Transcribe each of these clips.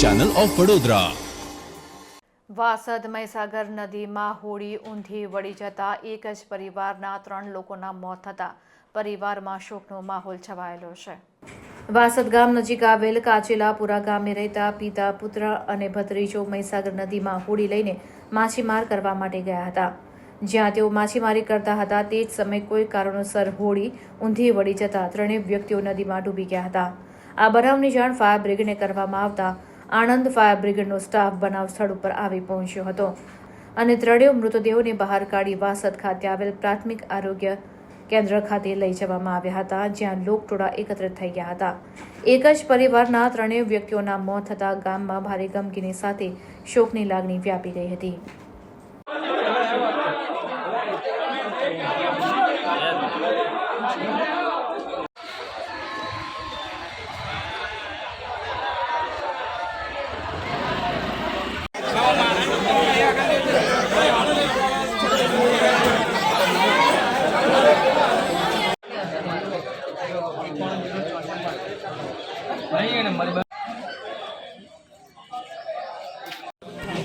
Channel of Vadodara Vasad Mahisagar નદીમાં હોડી ઊંધી વળી જતા એક જ પરિવારના ત્રણ લોકોના મોત થતા પરિવારમાં શોકનો માહોલ છવાયેલો છે. વાસદ ગામ નજીક આવેલ કાચેલાપુરા ગામે રહેતા પિતા, પુત્ર અને ભત્રીજો મહીસાગર નદીમાં હોડી લઈને માછીમાર કરવા માટે ગયા હતા. જ્યાં તેઓ માછીમારી કરતા હતા તે જ સમયે કોઈ કારણોસર હોડી ઊંધી વળી જતા ત્રણેય વ્યક્તિઓ નદીમાં ડૂબી ગયા હતા. આ બનાવની જાણ ફાયર બ્રિગેડને કરવામાં આવતા આણંદ ફાયર બ્રિગેડનો સ્ટાફ બનાવ સ્થળ ઉપર આવી પહોંચ્યો હતો. અને ત્રણેય મૃતદેહોને બહાર કાઢી વાસદ ખાતે આવેલ પ્રાથમિક આરોગ્ય કેન્દ્ર ખાતે લઈ જવામાં આવ્યા હતા, જ્યાં લોકટોળા એકત્રિત થઈ ગયા હતા. એક જ પરિવારના ત્રણેય વ્યક્તિઓના મોત થતાં ગામમાં ભારે ગમગીની સાથે શોકની લાગણી વ્યાપી ગઈ હતી.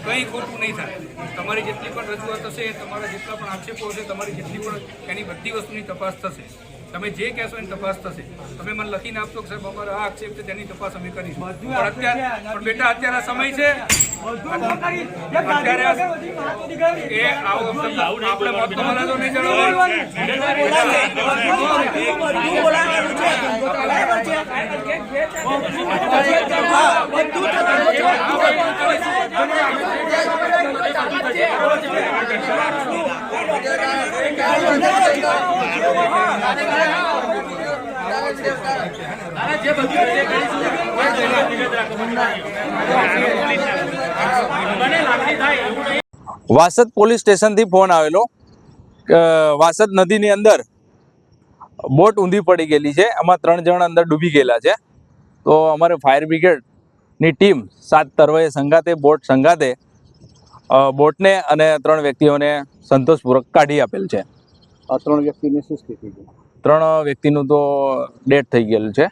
કંઈ ખોટું નહીં થાય તમારી જેટલી પણ રજૂઆત હશે તમારા જેટલા પણ આક્ષેપો હશે તમારી જેટલી પણ એની બધી વસ્તુની તપાસ થશે તમે જે કહેશો એની તપાસ થશે તમે મને લખીને આપશો કે સાહેબ અમારો આ આક્ષેપ છે તેની તપાસ અમે કરીશું પણ અત્યારે પણ બેટા અત્યારે સમય છે અત્યારે એ આવો આપણે મોતનો મલાજો નહીં વાસદ પોલીસ સ્ટેશનથી ફોન આવેલો. વાસદ નદીની અંદર બોટ ઊંધી પડી ગયેલી છે. એમાં ત્રણ જણ અંદર ડૂબી ગયેલા છે. તો અમારે ફાયર બ્રિગેડની ટીમ સાત તરવાએ સંગાતે બોટ સંગાતે બોટને અને ત્રણ વ્યક્તિઓને સંતોષપૂર્વક કાઢી આપેલ છે. ત્રણ વ્યક્તિની શું સ્થિતિ છે? ત્રણ વ્યક્તિનું તો ડેટ થઈ ગયેલું છે.